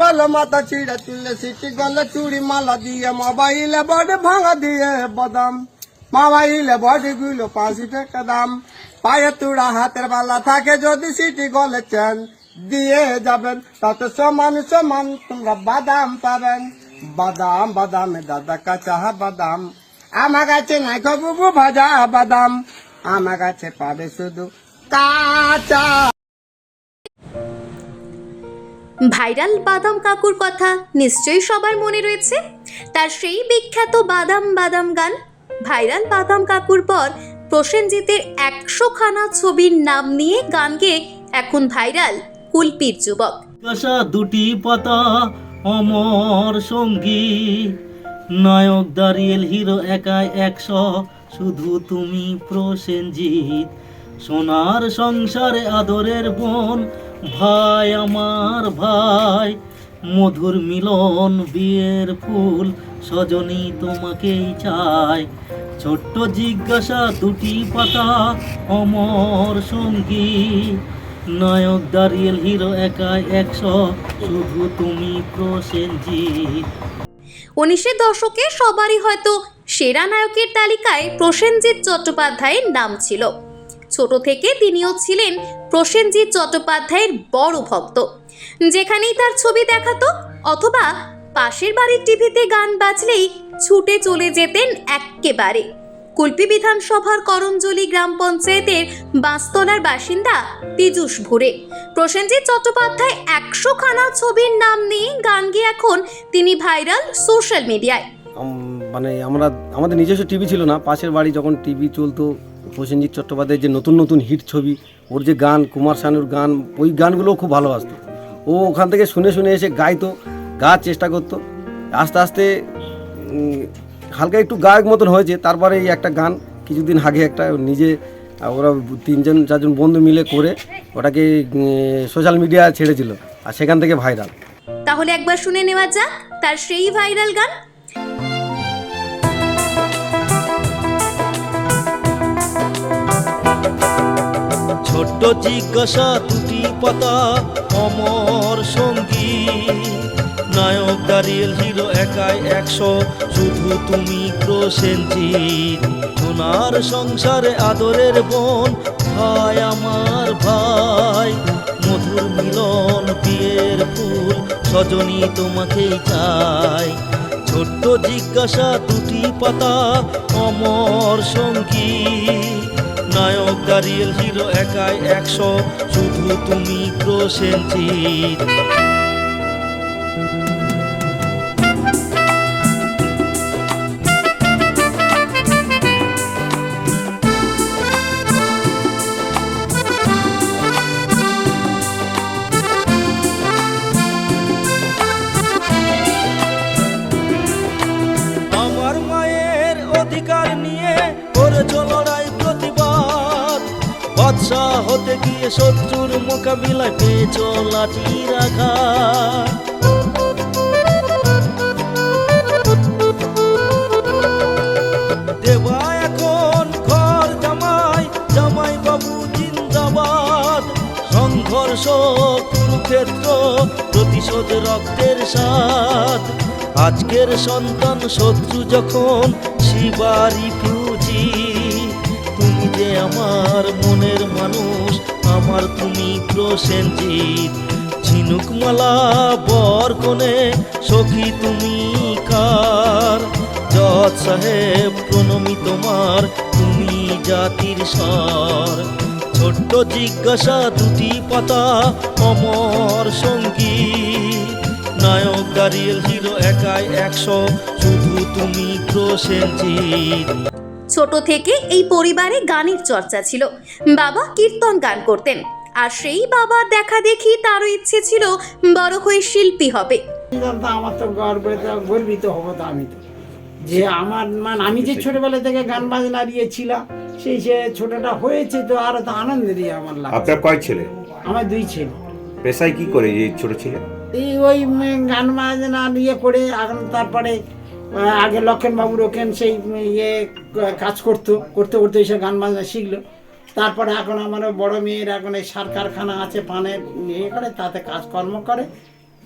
পালো মাথা ছিঁড়ে তুললে সিটি গলে চুড়ি মালা দিয়ে মোবাইলে বডি ভাঙা দিয়ে বদাম মোবাইলে বডি গুলো পাঁচি টাকা দাম পায়ে তুড়া হাতের বালা থাকে যদি সিটি গলে চেন দিয়ে যাবেন তাতে সমান সমান তোমরা বাদাম পাবেন বাদাম বাদামে দাদা কাঁচা বাদাম আমার কাছে নাই বুবু ভাজা বাদাম আমার কাছে পাবে শুধু কাঁচা ভাইরাল বাদাম কাকুর কথা নিশ্চয়ই সবার মনে রয়েছে। তার সেই বিখ্যাত বাদাম বাদাম গান, ভাইরাল বাদাম কাকুর পর প্রসেনজিতের একশো খানা ছবির নাম নিয়ে গান গেয়ে এখন ভাইরাল কুলপির যুবক। দুটি পাতা, অমর সঙ্গী। নায়ক দাঁড়িয়েল হিরো একাই একশো, শুধু তুমি প্রসেনজিৎ। সোনার সংসারে আদরের বোন ভাই, আমার ভাই, মধুর মিলন, বিয়ের ফুল সজনী তোমাকেই চাই। ছোট্ট জিজ্ঞাসা, দুটি পাতা, অমর সঙ্গী। নায়ক, দাঁড়িয়েল হিরো, একাই একশো, শুধু তুমি প্রসেনজিৎ উনিশের দশকে সবারই হয়তো সেরা নায়কের তালিকায় প্রসেনজিৎ চট্টোপাধ্যায়ের নাম ছিল। ছোট থেকে তিনিও ছিলেন প্রসেনজিৎ চট্টোপাধ্যায়ের বড় ভক্ত। যেখানেই তার ছবি দেখাতো অথবা পাশের বাড়ির টিভিতে গান বাজলেই ছুটে চলে যেতেন এক্কেবারে। কুলপি বিধানসভার করঞ্জলি গ্রাম পঞ্চায়েতের বাঁশতলার বাসিন্দা পীযূষ ভুরে। প্রসেনজিৎ চট্টোপাধ্যায় একশো খানা ছবির নাম নিয়ে গান গিয়ে এখন তিনি ভাইরাল সোশ্যাল মিডিয়ায়। মানে আমরা, আমাদের নিজস্ব টিভি ছিল না। পাশের বাড়ি যখন টিভি চলতো প্রসেনজিৎ চট্টোপাধ্যায়ের যে নতুন নতুন হিট ছবি, ওর যে গান, কুমার শানুর গান, ওই গানগুলোও খুব ভালোবাসতো। ও ওখান থেকে শুনে শুনে এসে গাইতো, গাওয়ার চেষ্টা করতো। আস্তে আস্তে হালকা একটু গায়ক মতন হয়েছে, তারপরে এই একটা গান কিছুদিন আগে একটা নিজে, ওরা তিনজন, চারজন বন্ধু মিলে করে ওটাকে সোশ্যাল মিডিয়া ছেড়েছিল, আর সেখান থেকে ভাইরাল তাহলে একবার শুনে নেওয়া যাক, তার সেই ভাইরাল গান। ছোট্ট জিজ্ঞাসা দুটি পাতা, অমর সঙ্গী। নায়ক দাঁড়িয়েল হিরো একাই একশো, শুধু তুমি প্রসেনজিৎ সোনার সংসারে আদরের বোন, ভাই আমার ভাই। মধুর মিলন, বিয়ের ফুল, সজনী তোমাকেই চাই। ছোট্ট জিজ্ঞাসা দুটি পাতা, অমর সঙ্গী। নায়ক দাঁড়িয়েল হিরো একাই একশো শুধু তুমি প্রসেনজিৎ। অধিকার নিয়ে বাদশাহ হতে গিয়ে শত্রুর মোকাবিলায় পেয়েছ লাঠির আঘাত দেবা জামাই সংঘর্ষ প্রতিশোধ রক্তের স্বাদ। আজকের সন্তান শত্রু যখন শিবারি যে আমার মনের মানুষ, আমার তুমি প্রসেনজিৎ ঝিনুক মালা বর কোনে সখী তুমি কার? জজ সাহেব প্রণমী তোমার, তুমি জাতির সার। ছোট্ট জিজ্ঞাসা দুটি পাতা অমর সঙ্গী নায়ক দাঁড়িয়েল হিরো একাই একশো, শুধু তুমি প্রসেনজিৎ ছোট থেকে এই পরিবারে গানের চর্চা ছিল। বাবা কীর্তন গান করতেন। আর সেই বাবার দেখা দেখি তারও ইচ্ছে ছিল বড় হয়ে শিল্পী হবে। আমার তো গর্বিত গর্বিত হব তো আমি তো। যে আমার মানে আমি যে ছোটবেলা থেকে গান বাজনা দিয়েছিলাম সেই সে ছোটটা হয়েছে তো আরও তো আনন্দেরই আমার লাগে আপনার কয় ছেলে? আমার দুই ছেলে। পেশায় কি করে এই ছোট ছেলে? এই ওই গান বাজনা ইয়ে করে এখন তারপরে আগে লক্ষণ বাবু রোকেন সেই ইয়ে কাজ করতো, করতে করতে এসে গান বাজনা শিখলো। তারপরে এখন আমার বড় মেয়ের এখন এই সার কারখানা আছে, পানের ইয়ে করে, তাতে কাজকর্ম করে।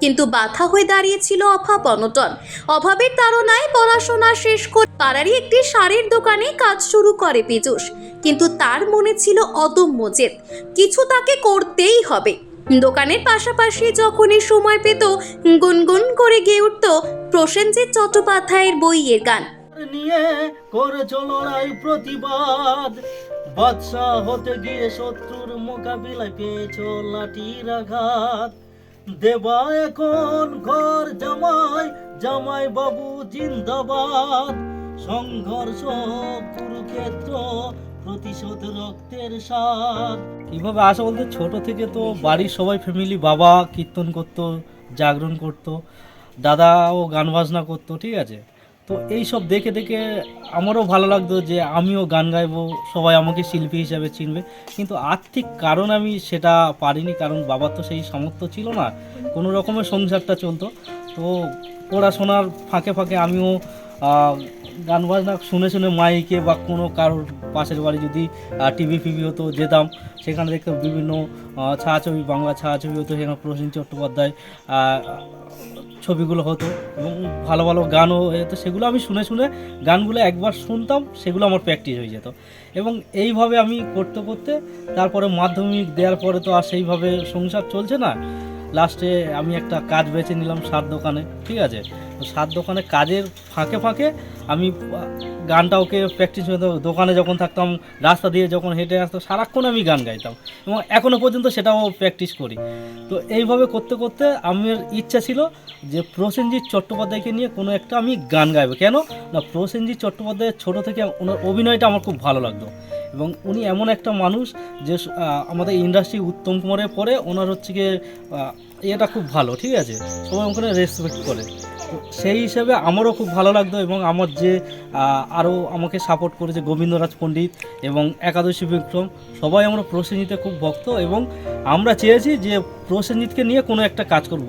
কিন্তু বাধা হয়ে দাঁড়িয়েছিল অভাব অনটন অভাবের তাড়নায় পড়াশোনা শেষ করে পাড়ারই একটি শাড়ির দোকানে কাজ শুরু করে পীযুষ। কিন্তু তার মনে ছিল অদম্য জেদ। কিছু তাকে করতেই হবে। দোকানের পাশাপাশি যখনই সময় পেত, গুনগুন করে গেয়ে উঠত প্রসেনজিৎ চট্টোপাধ্যায়ের বইয়ের গান। নিয়ে করেছ লড়াই প্রতিবাদ। বাদশাহ হতে গিয়ে শত্রুর মোকাবিলায় পেয়েছ লাঠির আঘাত। দেবা এখন ঘর জামাই জামাই বাবু জিন্দাবাদ। সংঘর্ষ কুরুক্ষেত্র প্রতিশোধ রক্তের স্বাদ। কীভাবে আসা বলতে ছোট থেকে তো বাড়ির সবাই ফ্যামিলি বাবা কীর্তন করতো জাগরণ করতো দাদাও গান বাজনা করতো ঠিক আছে? তো এই সব দেখে দেখে আমারও ভালো লাগতো যে আমিও গান গাইবো, সবাই আমাকে শিল্পী হিসাবে চিনবে। কিন্তু আর্থিক কারণ আমি সেটা পারিনি, কারণ বাবার তো সেই সামর্থ্য ছিল না। কোনো রকমের সংসারটা চলতো। তো পড়াশোনার ফাঁকে ফাঁকে আমিও গান বাজনা শুনে শুনে মাইকে বা কোনো কারোর পাশের বাড়ি যদি টিভি ফিভি হতো যেতাম, সেখানে দেখতাম বিভিন্ন ছায়াছবি, বাংলা ছায়াছবি হতো, সেখানে প্রসেন চট্টোপাধ্যায় ছবিগুলো হতো এবং ভালো ভালো গানও হতো সেগুলো আমি শুনে শুনে গানগুলো একবার শুনতাম, সেগুলো আমার প্র্যাকটিস হয়ে যেত। এবং এইভাবে আমি করতে করতে তারপরে মাধ্যমিক দেওয়ার পরে তো আর সেইভাবে সংসার চলছে না। লাস্টে আমি একটা কাজ বেছে নিলাম সার দোকানে, ঠিক আছে? তো সার দোকানে কাজের ফাঁকে ফাঁকে আমি গানটা ওকে প্র্যাকটিস হতো। দোকানে যখন থাকতাম, রাস্তা দিয়ে যখন হেঁটে আসতাম সারাক্ষণ আমি গান গাইতাম এবং এখনও পর্যন্ত সেটাও প্র্যাকটিস করি। তো এইভাবে করতে করতে আমার ইচ্ছা ছিল যে প্রসেনজিৎ চট্টোপাধ্যায়কে নিয়ে কোনো একটা আমি গান গাইবো। কেন? না, প্রসেনজিৎ চট্টোপাধ্যায়ের ছোটো থেকে ওনার অভিনয়টা আমার খুব ভালো লাগতো এবং উনি এমন একটা মানুষ যে আমাদের ইন্ডাস্ট্রি উত্তম কুমারের পরে ওনার হচ্ছে গিয়ে এটা খুব ভালো, ঠিক আছে? সবাই ওখানে রেসপেক্ট করে। সেই হিসেবে আমারও খুব ভালো লাগতো এবং আমার যে আরও আমাকে সাপোর্ট করেছে গোবিন্দরাজ পণ্ডিত এবং একাদশী বিক্রম, সবাই আমরা প্রসেনজিতে খুব ভক্ত এবং আমরা চেয়েছি যে প্রসেনজিৎকে নিয়ে কোনো একটা কাজ করব।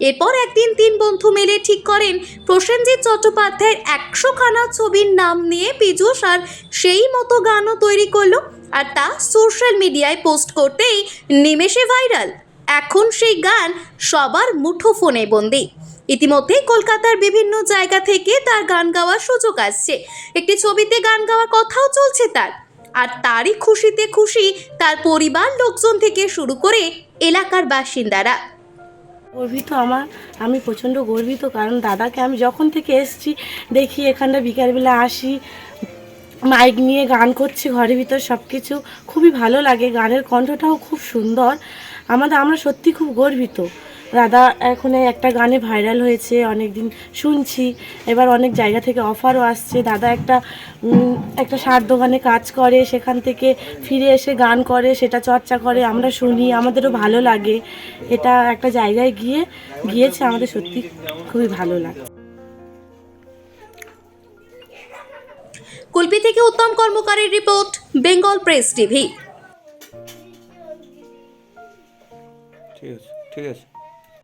এরপর একদিন তিন বন্ধু মিলে ঠিক করেন, প্রসেনজিৎ চট্টোপাধ্যায়ের একশো খানা ছবির নাম নিয়ে পীযূষ আর সেই মতো গানও তৈরি করল আর তা সোশ্যাল মিডিয়ায় পোস্ট করতেই নিমেষে ভাইরাল। এখন সেই গান সবার মুঠো ফোনে বন্দি। ইতিমধ্যে কলকাতার বিভিন্ন জায়গা থেকে তার গান গাওয়ার সুযোগ আসছে। একটি ছবিতে গান গাওয়ার কথাও চলছে তার। আর তারই খুশিতে খুশি তার পরিবার লোকজন থেকে শুরু করে এলাকার বাসিন্দারা। গর্বিত আমার, আমি প্রচণ্ড গর্বিত কারণ দাদাকে আমি যখন থেকে এসেছি, দেখি এখানটা বিকালবেলা আসি, মাইক নিয়ে গান করছি ঘরের ভিতর সব কিছু খুবই ভালো লাগে, গানের কণ্ঠটাও খুব সুন্দর। আমাদের, আমরা সত্যি খুব গর্বিত। দাদা এখন এই একটা গানে ভাইরাল হয়েছে অনেক দিন শুনছি। এবার অনেক জায়গা থেকে অফারও আসছে। দাদা একটা একটা সার দোকানে কাজ করে সেখান থেকে ফিরে এসে গান করে সেটা চর্চা করে আমরা শুনি আমাদেরও ভালো লাগে। এটা একটা জায়গায় গিয়ে গিয়েছে আমাদের সত্যি খুবই ভালো লাগে। কুলপি থেকে উত্তম কর্মকারের রিপোর্ট বেঙ্গল প্রেস টিভি। ঠিক আছে ঠিক আছে।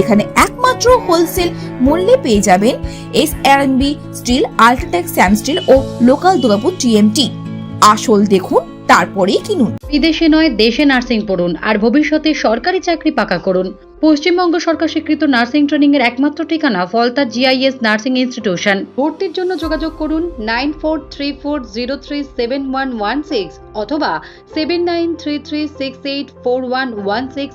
এখানে একমাত্র হোলসেল মূল্যে পেয়ে যাবেন S R B steel UltraTech Sam steel ও লোকাল দুর্গাপুর টিএমটি আসল দেখুন, তারপরেই কিনুন। বিদেশে নয়, দেশে নার্সিং পড়ুন আর ভবিষ্যতে সরকারি চাকরি পাকা করুন। পশ্চিমবঙ্গ সরকার স্বীকৃত নার্সিং ট্রেনিং এর একমাত্র ঠিকানা ফলতা জিআইএস নার্সিং ইনস্টিটিউশন ভর্তির জন্য যোগাযোগ করুন nine four three four zero three seven one one six অথবা seven nine three three six eight four one one six